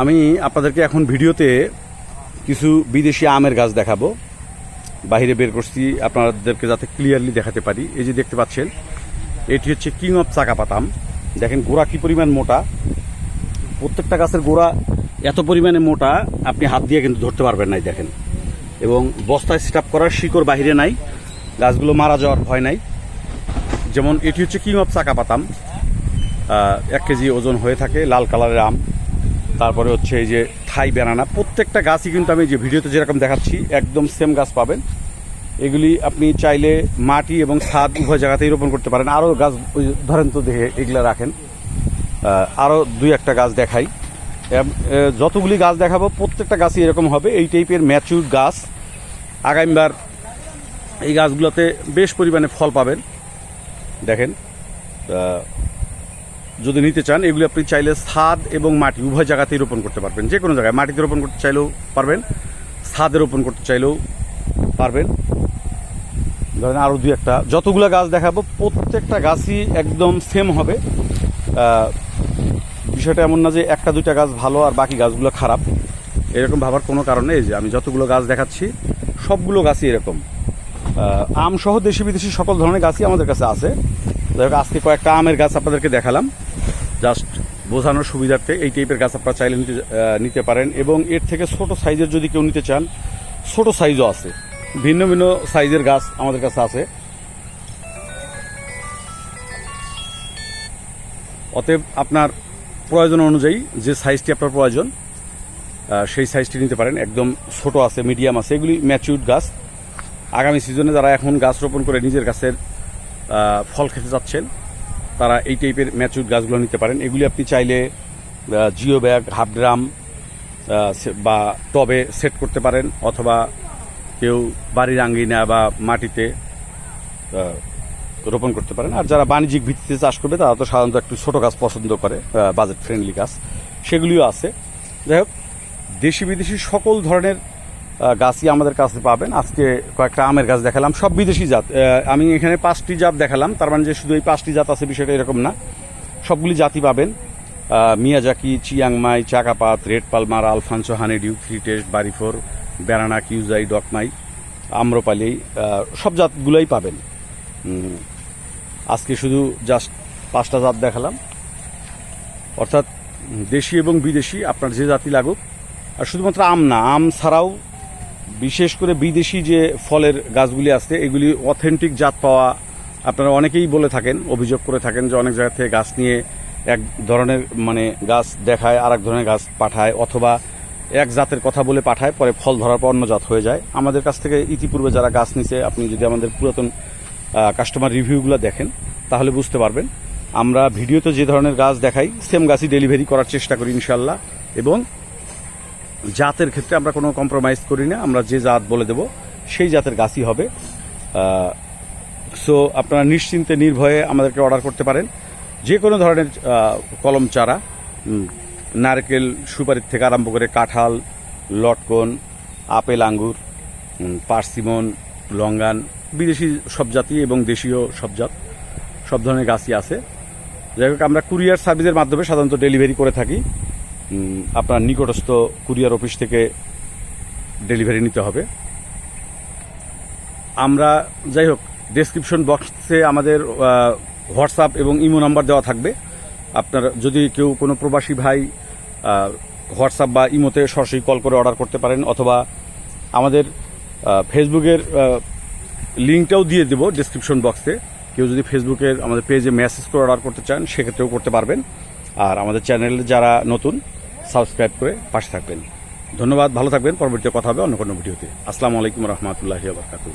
আমি আপনাদেরকে এখন ভিডিওতে কিছু বিদেশি আমের গাছ দেখাবো। বাইরে বের করছি, আপনাদেরকে যাতে ক্লিয়ারলি দেখাতে পারি। এই যে দেখতে পাচ্ছেন, এটি হচ্ছে কিং অফ চাকা পাতাম দেখেন, গোড়া কি পরিমাণ মোটা? প্রত্যেকটা গাছের গোড়া এত পরিমাণে মোটা, আপনি হাত দিয়ে কিন্তু ধরতে পারবেন নাই, দেখেন। এবং বস্তায় সেট করার শিকড় বাহিরে নাই, গাছগুলো মারা যাওয়ার ভয় নাই। যেমন এটি হচ্ছে কিং অফ চাকা পাতাম এক কেজি ওজন হয়ে থাকে, লাল কালারের আম। তারপরে হচ্ছে এই যে থাই বেনানা প্রত্যেকটা গাছই কিন্তু আমি যে ভিডিওতে যেরকম দেখাচ্ছি, একদম সেম গাছ পাবেন। এগুলি আপনি চাইলে মাটি এবং ছাদ উভয় জায়গাতেই রোপণ করতে পারেন। আরও গাছ ধরেন তো দেখে এগুলো রাখেন। আরও দুই একটা গাছ দেখাই। যতগুলি গাছ দেখাবো, প্রত্যেকটা গাছই এরকম হবে। এই টাইপের ম্যাচিউর গাছ। আগামীবার এই গাছগুলোতে বেশ পরিমাণে ফল পাবেন। দেখেন যদি নিতে চান এগুলি আপনি চাইলে ছাদ এবং মাটি উভয় জায়গাতেই রোপণ করতে পারবেন। যে কোনো জায়গায় মাটিতে রোপণ করতে চাইলেও পারবেন ছাদে রোপণ করতে চাইলেও পারবেন। ধরেন আরও দুই একটা যতগুলো গাছ দেখাবো প্রত্যেকটা গাছই একদম সেম হবে। বিষয়টা এমন না যে একটা দুইটা গাছ ভালো আর বাকি গাছগুলো খারাপ। এরকম ভাবার কোনো কারণে এই যে আমি যতগুলো গাছ দেখাচ্ছি সবগুলো গাছই এরকম। আহ, আম সহ দেশি বিদেশি সকল ধরনের গাছই আমাদের কাছে আছে। যাই হোক আজকে কয়েকটা আমের গাছ আপনাদেরকে দেখালাম। বোঝানোর সুবিধার্থে এই টাইপের গাছ আপনারা চাইলে নিতে নিতে পারেন এবং এর থেকে ছোট সাইজের যদি কেউ নিতে চান, ছোট সাইজও আছে। ভিন্ন ভিন্ন সাইজের গাছ আমাদের কাছে আছে। অতএব আপনার প্রয়োজন অনুযায়ী যে সাইজটি আপনার প্রয়োজন সেই সাইজটি নিতে পারেন। একদম ছোট আছে মিডিয়াম আছে, এগুলি ম্যাচিউড গাছ। আগামী সিজনে যারা এখন গাছ রোপণ করে নিজের গাছের ফল খেতে যাচ্ছেন তারা এই টাইপের ম্যাচুর গাছগুলো নিতে পারেন। এগুলি আপনি চাইলে জিও ব্যাগ হাফ ড্রাম বা টবে সেট করতে পারেন, অথবা কেউ বাড়ির আঙ্গিনা বা মাটিতে রোপণ করতে পারেন। আর যারা বাণিজ্যিক ভিত্তিতে চাষ করবে, তারা তো সাধারণত একটু ছোটো গাছ পছন্দ করে বাজেট ফ্রেন্ডলি গাছ। সেগুলিও আছে। যাই হোক দেশি বিদেশি সকল ধরনের গাছই আমাদের কাছে পাবেন। আজকে কয়েকটা আমের গাছ দেখালাম। সব বিদেশি জাত। আমি এখানে পাঁচটি জাত দেখালাম। তার মানে যে শুধু এই পাঁচটি জাত আছে, বিষয়টা এরকম না। সবগুলি জাতি পাবেন। Miyazaki Chiang Mai চাকাপাত, red palmer Alphonso honeydew three taste, BARI four বেড়ানা কিউজাই ডকমাই আম্রপালি সব জাতগুলোই পাবেন। আজকে শুধু জাস্ট পাঁচটা জাত দেখালাম। অর্থাৎ দেশি এবং বিদেশি, আপনার যে জাতি লাগুক। আর শুধুমাত্র আম না, আম ছাড়াও বিশেষ করে বিদেশি যে ফলের গাছগুলি আছে, এগুলি অথেন্টিক জাত পাওয়া আপনারা অনেকেই বলে থাকেন, অভিযোগ করে থাকেন যে অনেক জায়গা থেকে গাছ নিয়ে এক ধরনের মানে গাছ দেখায় আর ধরনের গাছ পাঠায় অথবা এক জাতের কথা বলে পাঠায়, পরে ফল ধরার পর অন্য জাত হয়ে যায়। আমাদের কাছ থেকে ইতিপূর্বে যারা গাছ নিছে, আপনি যদি আমাদের পুরাতন কাস্টমার রিভিউগুলো দেখেন, তাহলে বুঝতে পারবেন। আমরা ভিডিওতে যে ধরনের গাছ দেখাই সেম গাছই ডেলিভারি করার চেষ্টা করি ইনশাল্লাহ এবং জাতের ক্ষেত্রে আমরা কোনো কম্প্রোমাইজ করি না, আমরা যে জাত বলে দেব, সেই জাতের গাছই হবে। সো আপনারা নিশ্চিন্তে, নির্ভয়ে আমাদেরকে অর্ডার করতে পারেন। যে কোনো ধরনের কলম চারা নারকেল, সুপারির থেকে আরম্ভ করে কাঁঠাল, লটকন, আপেল, আঙ্গুর পার্সিমন, লঙ্গান, বিদেশি সব জাতি এবং দেশীয় সব জাত, সব ধরনের গাছই আছে। যাই হোক, আমরা কুরিয়ার সার্ভিসের মাধ্যমে সাধারণত ডেলিভারি করে থাকি। আপনার নিকটস্থ কুরিয়ার অফিস থেকে ডেলিভারি নিতে হবে। আমরা, যাই হোক ডেসক্রিপশন বক্সে আমাদের হোয়াটসঅ্যাপ এবং ইমো নাম্বার দেওয়া থাকবে। আপনার, যদি কেউ কোনো প্রবাসী ভাই হোয়াটসঅ্যাপ বা ইমোতে সরাসরি কল করে অর্ডার করতে পারেন অথবা আমাদের ফেসবুকের লিঙ্কটাও দিয়ে দেবো ডেসক্রিপশন বক্সে কেউ যদি ফেসবুকের আমাদের পেজে মেসেজ করে অর্ডার করতে চান, সেক্ষেত্রেও করতে পারবেন। আর আমাদের চ্যানেলে যারা নতুন সাবস্ক্রাইব করে পাশে থাকবেন। ধন্যবাদ, ভালো থাকবেন। পরবর্তী কথা হবে অন্য কোনো ভিডিওতে। আসসালামু আলাইকুম রহমতুল্লাহি বারকাতুহ।